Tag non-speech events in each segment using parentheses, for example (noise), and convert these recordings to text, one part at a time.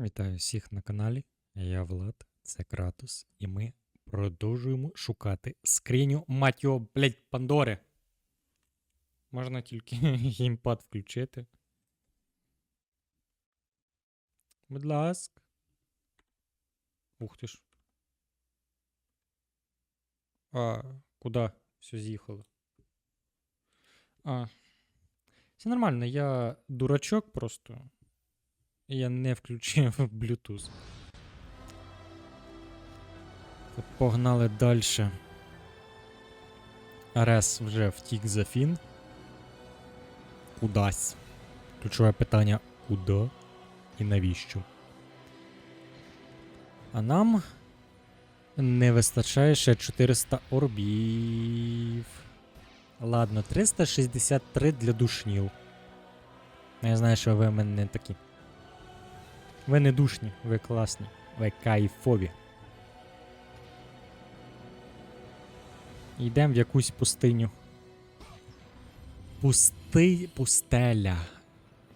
Вітаю всіх на каналі. Я Влад, це Кратус, і ми продовжуємо шукати скриню мать його, блять, Пандори. Можна тільки (laughs) геймпад включити. Будь ласка. Ух ти ж. А, куди? Все з'їхало. А. Все нормально, я дурачок просто. Я не включив Bluetooth. Погнали далі. Арес вже втік за фін. Кудась. Ключове питання куди і навіщо? А нам не вистачає ще 400 орбів. Ладно, 363 для душнів. Я знаю, що ви мене не такі. Ви не душні, ви класні, ви кайфові. Йдемо в якусь пустиню. Пусти... Пустеля.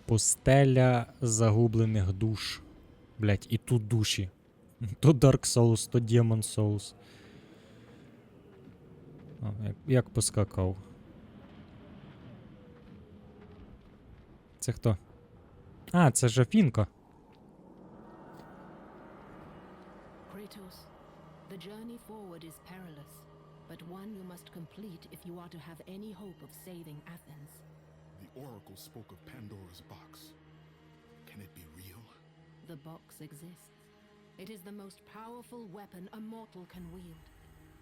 Пустеля загублених душ. Блять, і тут душі. То Dark Souls, то Demon Souls. О, як, як поскакав. Це хто? А, це Жафінка. Forward is perilous, but one you must complete if you are to have any hope of saving Athens. The Oracle spoke of Pandora's box. Can it be real? The box exists. It is the most powerful weapon a mortal can wield.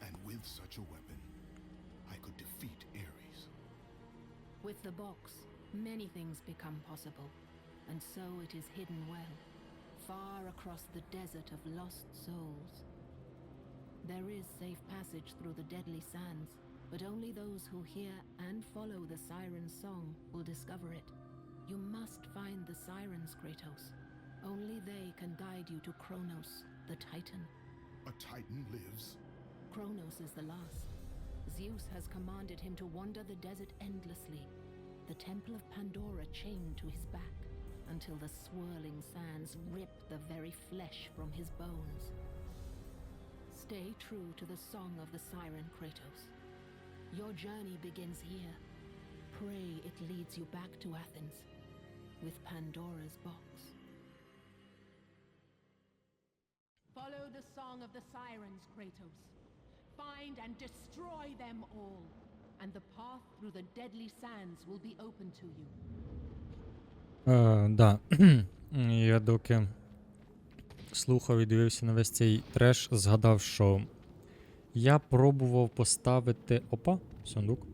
And with such a weapon, I could defeat Ares. With the box, many things become possible, and so it is hidden well, far across the desert of lost souls. There is safe passage through the deadly sands, but only those who hear and follow the siren's song will discover it. You must find the sirens, Kratos. Only they can guide you to Kronos, the Titan. A Titan lives? Kronos is the last. Zeus has commanded him to wander the desert endlessly, the temple of Pandora chained to his back, until the swirling sands rip the very flesh from his bones. Stay true to the song of the siren Kratos. Your journey begins here. Pray it leads you back to Athens with Pandora's box. Follow the song of the sirens, Kratos. Find and destroy them all, and the path through the deadly sands will be open to you. Е, да. (clears throat) Я доки слухав і дивився на весь цей треш, згадав, що я пробував поставити. Опа, сундук.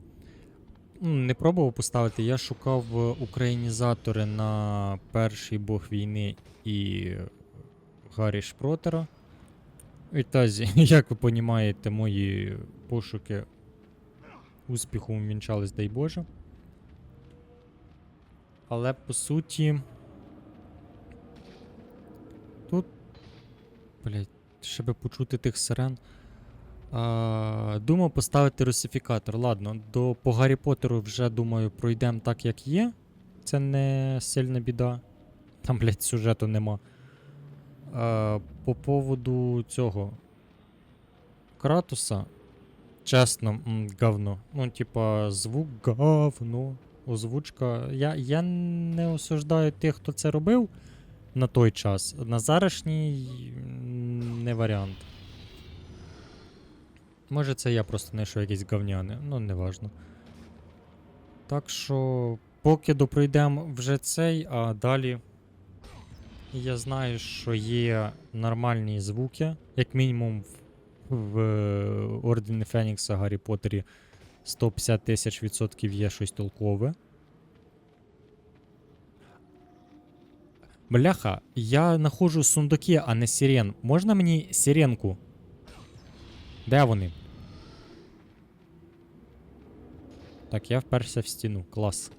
Не пробував поставити, я шукав е, українізатори на перший бог війни і Гаррі Шпротера. І тазі, (laughs) як ви понімаєте, мої пошуки успіхом вінчались, дай Боже. Але по суті. Блять, щоб почути тих сирен. А, думав поставити русифікатор. Ладно, до по Гаррі Поттеру вже думаю пройдемо так, як є. Це не сильна біда. Там, блять, сюжету нема. А, по поводу цього. Кратуса. Чесно, говно. Ну, типа, звук говно. Озвучка. Я, я не осуждаю тих, хто це робив на той час. На зарашній не варіант. Може, це я просто знайшов якісь говняни, ну неважно. Так що, поки допройдемо вже цей, а далі. Я знаю, що є нормальні звуки, як мінімум в, в е, Ордені Фенікса Гаррі Поттері 150 тисяч відсотків є щось толкове. Бляха, я знаходжу сундуки, а не сирен. Можна мені сиренку? Де вони? Так, я вперся в стіну. Клас.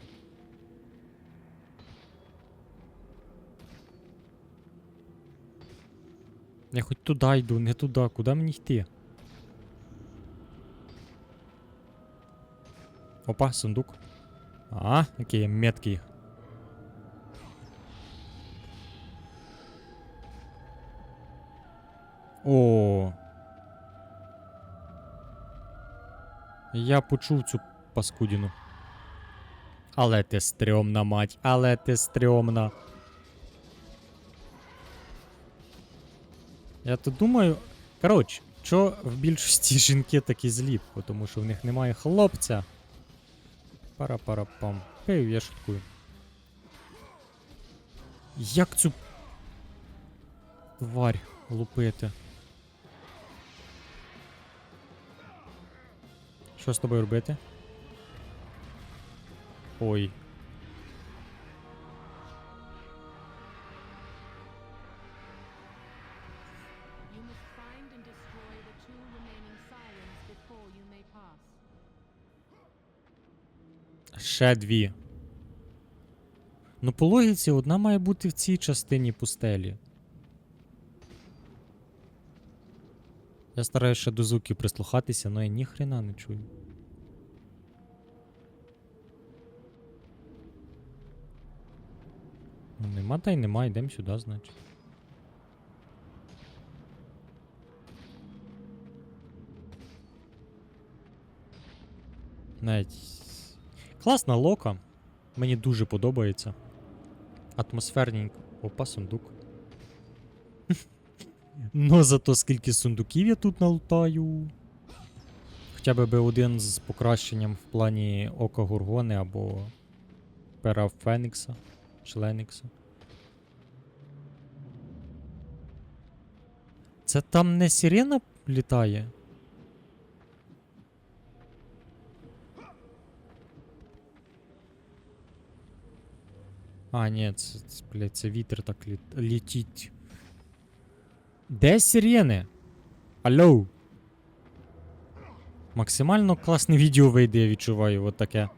Я хоч туди йду, не туди. Куди мені йти? Опа, сундук. А, який я меткий. О. Я почув цю паскудіну. Але ти стрьомна, мать, але ти стрьомна. Я тут думаю. Коротше, що в більшості (laughs) жінки такі злі, тому що в них немає хлопця. Пара-пара-пам. Пив, я шуткую. Як цю тварь лупити? Що з тобою робити? Ой. Ще дві. Ну, по логіці, одна має бути в цій частині пустелі. Я стараюся до звуків прислухатися, але я ніхрена не чую. Ну, нема та й нема, йдемо сюди, значить. Навіть Класна лока. Мені дуже подобається. Атмосферненько. Опа, сундук. Ну, зато скільки сундуків я тут налутаю. Хоча би один з покращенням в плані ока Гургони або пера Фенікса. Шленікса. Це там не сирена літає? А, ні, це, це, блядь, це вітер так літ, літить. Де сирени? Алло. Максимально класне відео вийде, я відчуваю, от таке.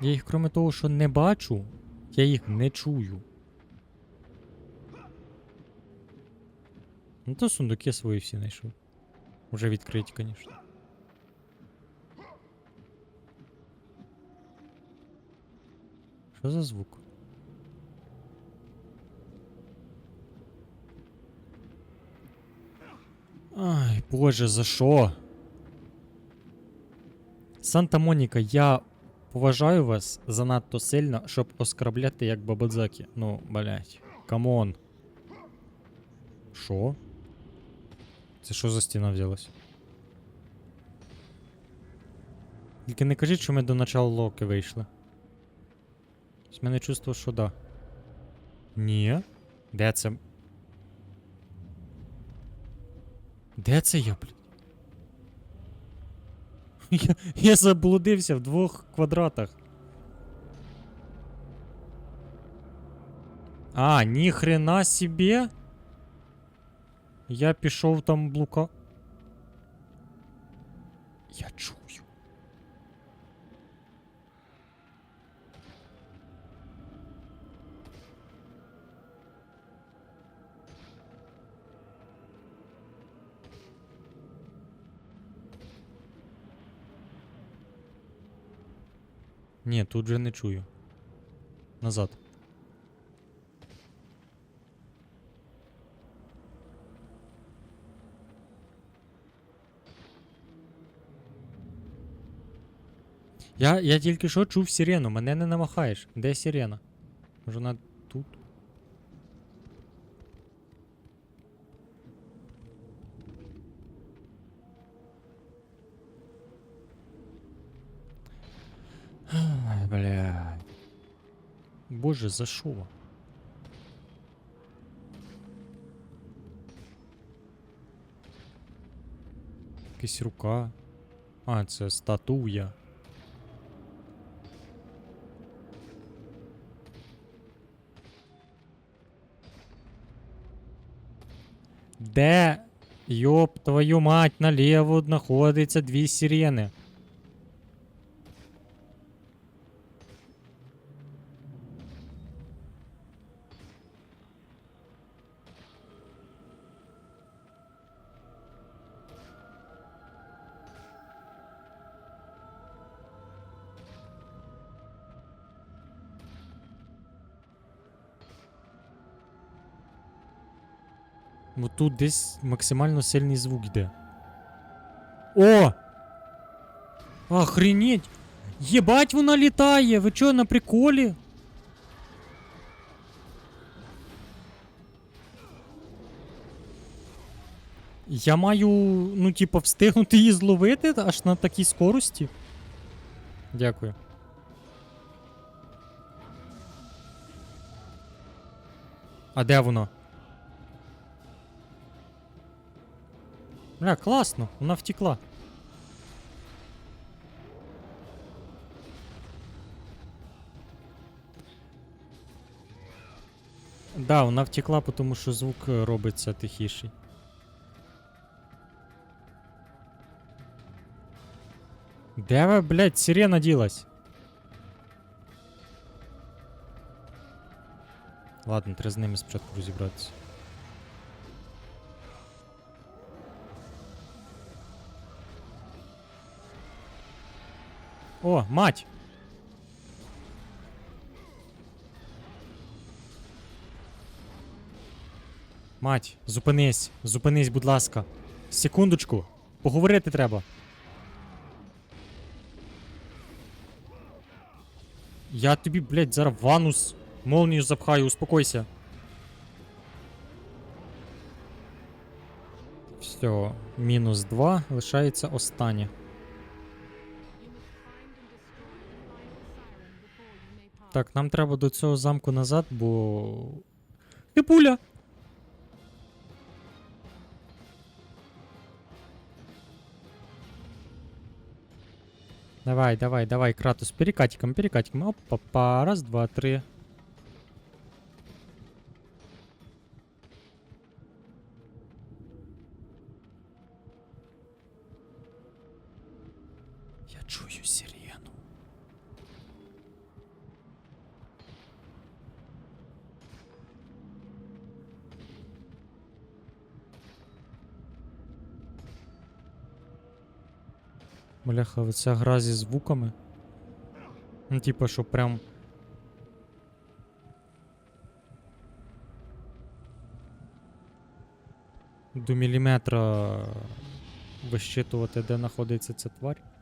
Я їх, крім того, що не бачу, я їх не чую. Ну то сундуки свої всі знайшов. Уже відкриті, звісно. Що за звук? Ай, боже, за що? Санта Моніка, я поважаю вас занадто сильно, щоб оскорбляти як бабадзаки. Ну, блять. Камон. Що? Це що за стіна взялась? Тільки не кажіть, що ми до начала локи вийшли. З мене чувство, що да. Ні. Де це? Де це я, блядь? Я, я заблудився в двох квадратах. А, ніхрена собі. Я пішов там блука. Я чую. Ні, тут же не чую. Назад. Я, я тільки що чув сирену, мене не намахаєш. Де сирена? Може вона тут? Боже, за що? Якась рука. А, це статуя. Де, йоп твою мать, наліво знаходиться дві сирени. Тут десь максимально сильний звук йде. О! Охренеть! Єбать вона літає! Ви чо на приколі? Я маю, ну, типу, встигнути її зловити аж на такій скорості. Дякую. А де воно? Бля, класно, вона втекла. Да, вона втекла, тому що звук е, робиться тихіший. Де ви, блядь, сирена ділась? Ладно, треба з ними спочатку розібратися. О, мать! Мать, зупинись, зупинись, будь ласка. Секундочку. Поговорити треба. Я тобі, блядь, зараз ванус молнію запхаю, успокойся. Все, мінус 2, лишається останнє. Так, нам треба до цього замку назад, бо. Хипуля! Давай, давай, давай, Кратус, перекатиком, перекатиком. Опа-па, раз, два, три. Я чую сирену. Бляха, оця гра зі звуками. Ну, типа, що прям. До міліметра вищитувати, де знаходиться ця тварь.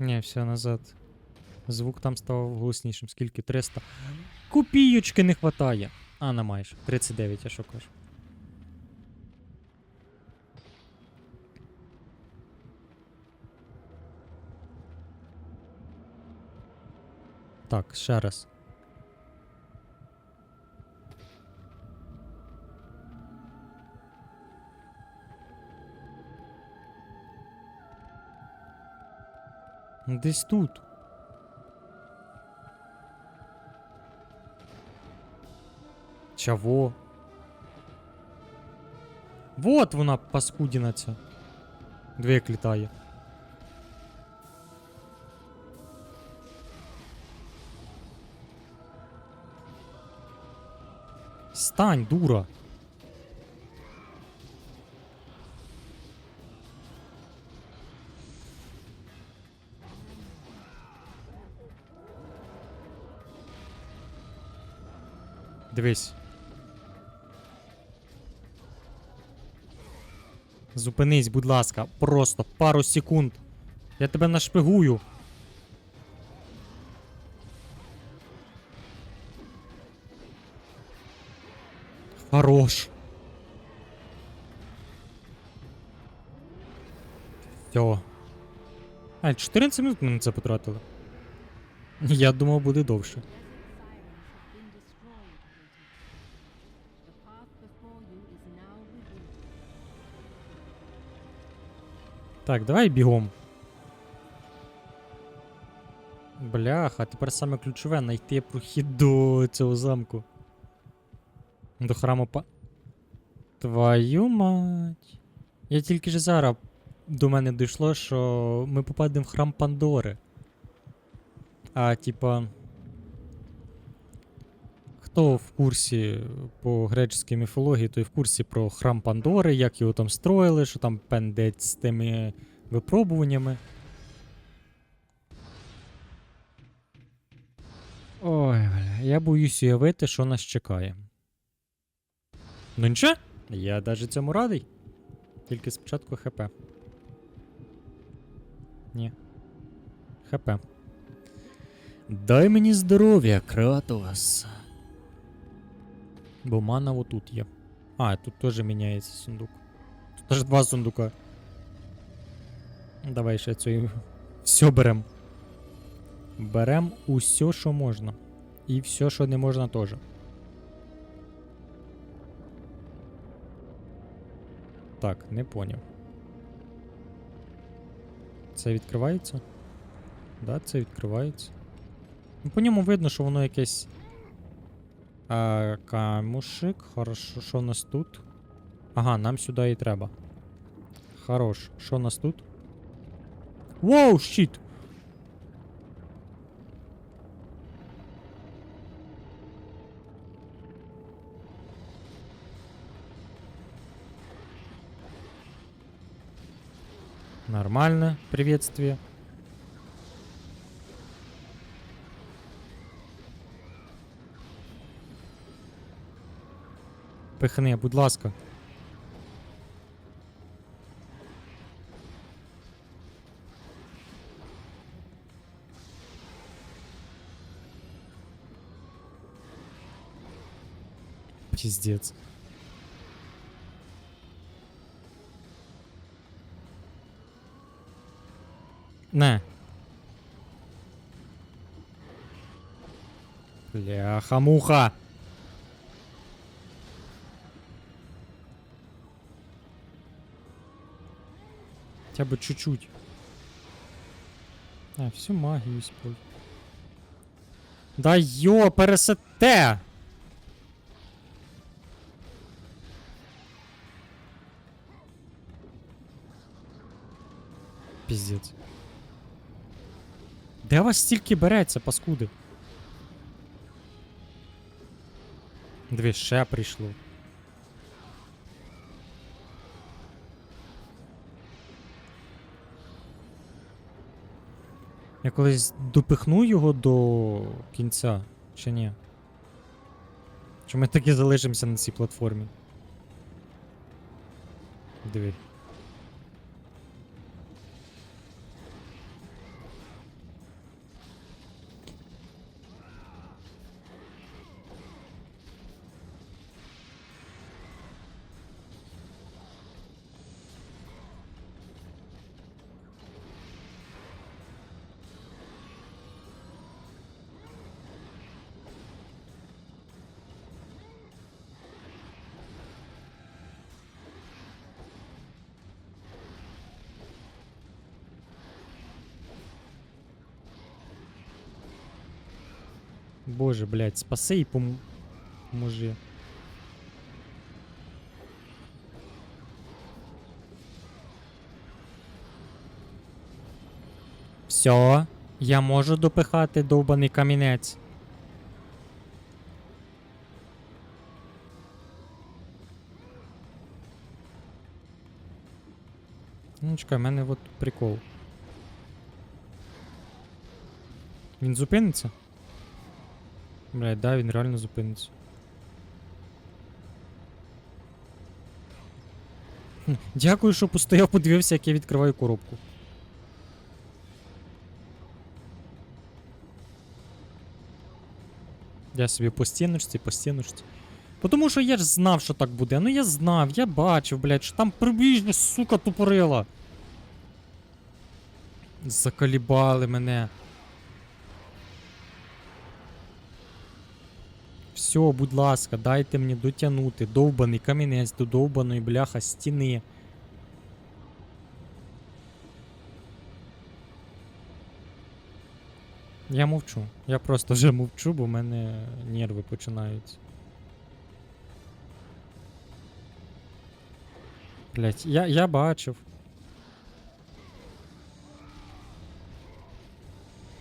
Ні, все назад. Звук там став голоснішим. Скільки? 300. Копійочки не вистачає. А, на майже. 39, я що кажу. Так, ще раз. Десь тут. Чого? Вот вона, паскудіна ця. Дві як літає. Стань, дура. Дивись. Зупинись, будь ласка, просто пару секунд. Я тебе нашпигую. Хорош. Все. А, 14 минут ми на це потратили. Я думав, буде довше. Так, давай бігом. Бляха, тепер саме ключове знайти прохід до цього замку. До храму па. Твою мать. Я тільки ж зараз до мене дійшло, що ми попадемо в храм Пандори. А, типа. Хто в курсі по греческій міфології, той в курсі про храм Пандори, як його там строїли, що там пендець з тими випробуваннями. Ой, бля, я боюсь уявити, що нас чекає. Ну нічого, я навіть цьому радий. Тільки спочатку ХП. Ні. ХП. Дай мені здоров'я, Кратос. Бо мана отут є. А, тут теж міняється сундук. Тут аж два сундука. Давай ще цю. Все берем. Берем усе, що можна. І все, що не можна теж. Так, не поняв. Це відкривається? Да, це відкривається. Ну, по ньому видно, що воно якесь. А, камушек. Хорошо. Що у нас тут? Ага, нам сюди і треба. Хорош. Що у нас тут? Воу, щит! Нормально, приветствие. Пихни, будь ласка. Пиздец. Не. Бляха-муха. Хотя бы чуть-чуть. А, всю магию используй. Да ё, пересете! Піздець. Де вас стільки береться, паскуди? Дві ще прийшло. Я колись допихну його до кінця, чи ні? Чи ми таки залишимося на цій платформі? Диви. Боже, блядь, спаси і пом... поможи. Все, я можу допихати довбаний камінець. Ну, чекай, в мене от прикол. Він зупиниться? Блядь, да, він реально зупиниться. Дякую, що постояв, подивився, як я відкриваю коробку. Я собі по стіночці, по стіночці. Тому що я ж знав, що так буде. Ну я знав, я бачив, блядь, що там прибіжня, сука, тупорила. Заколібали мене. Все, будь ласка, дайте мені дотягнути довбаний камінець до довбаної бляха стіни. Я мовчу. Я просто вже мовчу, бо в мене нерви починаються. Блять, я, я бачив.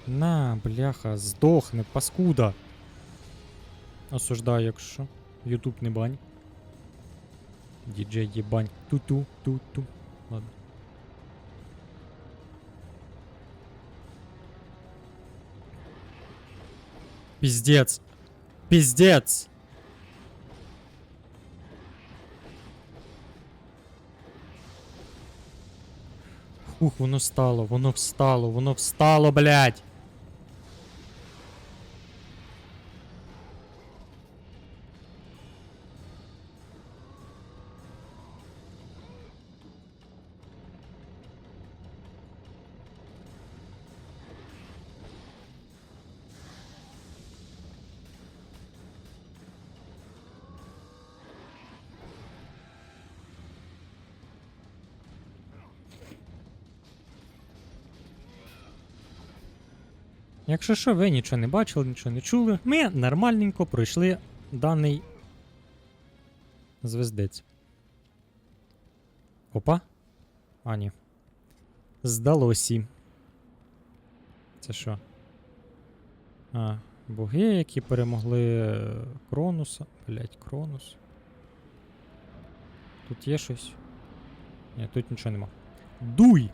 На, бляха, здохне, паскуда. Осуждаю, якщо. Ютуб не бань. Діджей єбань. Ту-ту, ту-ту. Ладно. Пиздец. Пиздец. Ух, воно встало, воно встало, воно встало, блядь. Якщо що, ви нічого не бачили, нічого не чули, ми нормальненько пройшли даний звездець. Опа. А, ні. Здалосі. Це що? А, боги, які перемогли е, Кронуса. Блять, Кронус. Тут є щось? Ні, тут нічого нема. Дуй!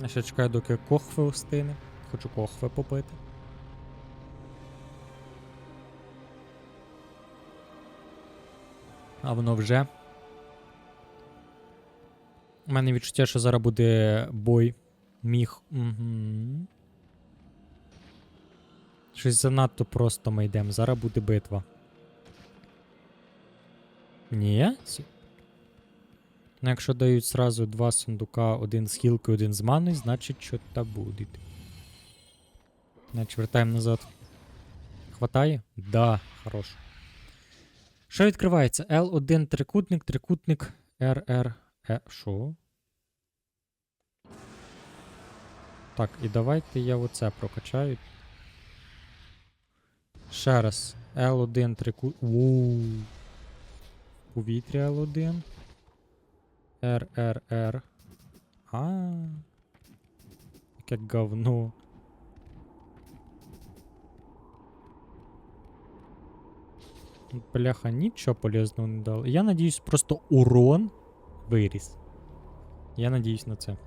Я ще чекаю, доки кохве устине. Хочу кохве попити. А воно вже. У мене відчуття, що зараз буде бой. Міг. Угу. Щось занадто просто ми йдемо. Зараз буде битва. Ні? Ну, якщо дають сразу два сундука, один з хілкою, один з маною, значить що-то буде. Значить, вертаємо назад. Хватає? Да, хорош. Що відкривається? L1 трикутник, трикутник RR. Е, що? Так, і давайте я оце прокачаю. Ще раз. L1 трикутник. Повітря L1. РРР. А. Яке говно. Бляха, нічого полезного не дало. Я надіюсь, просто урон виріс. Я надіюсь на це.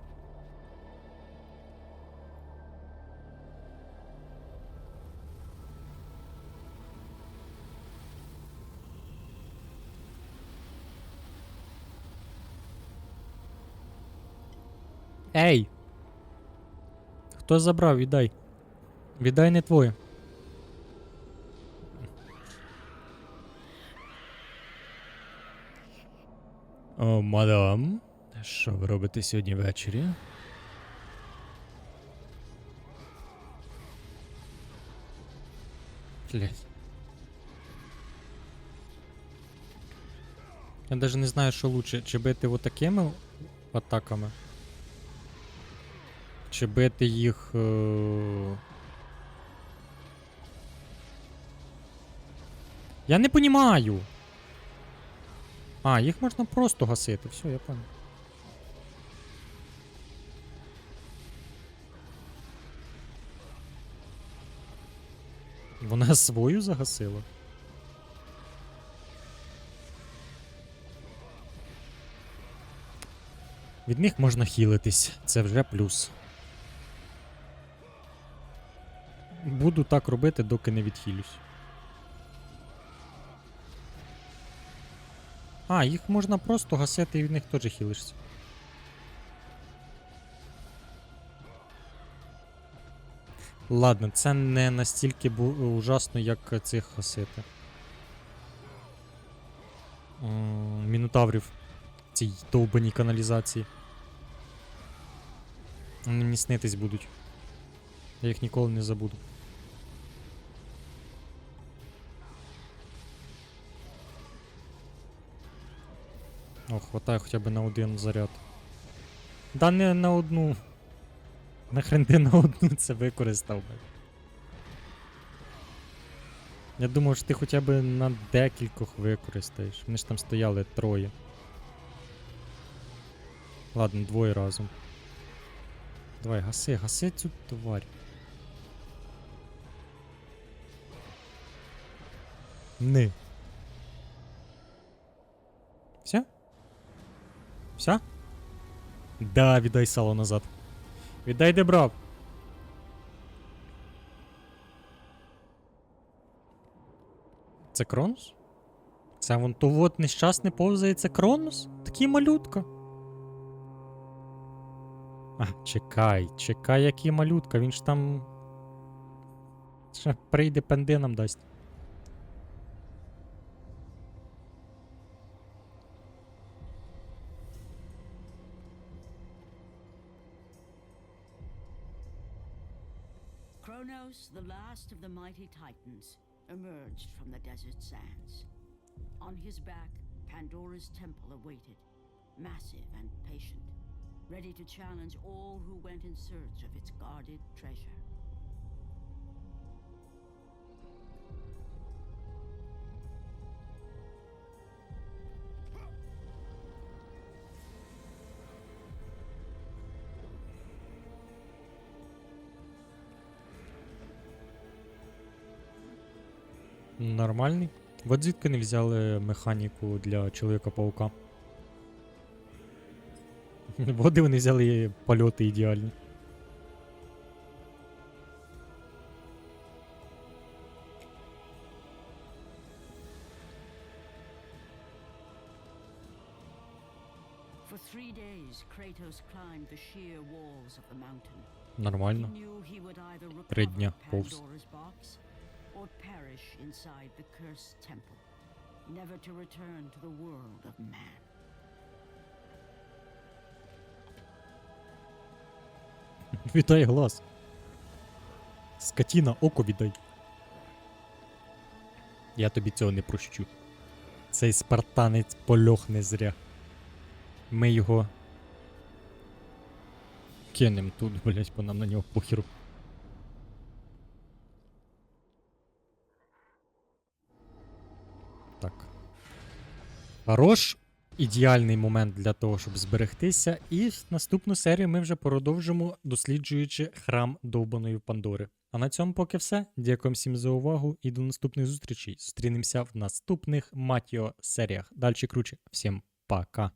Ей! Хто забрав? Віддай. Віддай не твоє. О, мадам. Що ви робите сьогодні ввечері? Блять. Я даже не знаю, що лучше, чи бити вот такими атаками. Чи бити їх. Е... Я не понімаю. А, їх можна просто гасити. Все, я понял. Вона свою загасила. Від них можна хілитись, це вже плюс. Буду так робити, доки не відхилюсь. А, їх можна просто гасити і від них теж хілишся. Ладно, це не настільки ужасно, як цих гасити. М, Мінотаврів. Цій довбаній каналізації. Вони мені снитись будуть. Я їх ніколи не забуду. О, хватає хоча б на один заряд. Да не на одну. Нахрен ти на одну це використав би. Я думав, що ти хоча б на декількох використаєш. Вони ж там стояли троє. Ладно, двоє разом. Давай, гаси, гаси цю тварь. Не. Все? Да, віддай сало назад. Віддай де брав. Це Кронус? Це вон то вот нещасне повзає, це Кронус? Такий малютка. А, чекай, чекай, який малютка, він ж там. Ще прийде пенди нам дасть. The last of the mighty Titans, emerged from the desert sands. On his back, Pandora's temple awaited, massive and patient, ready to challenge all who went in search of its guarded treasure. Нормальний. От звідки не взяли механіку для Чоловіка-паука. (laughs) Води вони взяли польоти ідеальні. Нормально. Три дня повз. Or perish inside the cursed temple, never to return to the world of man. (laughs) Віддай глаз. Скотіна, око віддай. Я тобі цього не прощу. Цей спартанець польох не зря. Ми його. Кинем тут, блять, бо нам на нього похеру. Так. Хорош. Ідеальний момент для того, щоб зберегтися. І наступну серію ми вже продовжимо, досліджуючи храм довбаної Пандори. А на цьому поки все. Дякую всім за увагу і до наступних зустрічей. Зустрінемося в наступних Матіо серіях. Далі круче. Всім пока.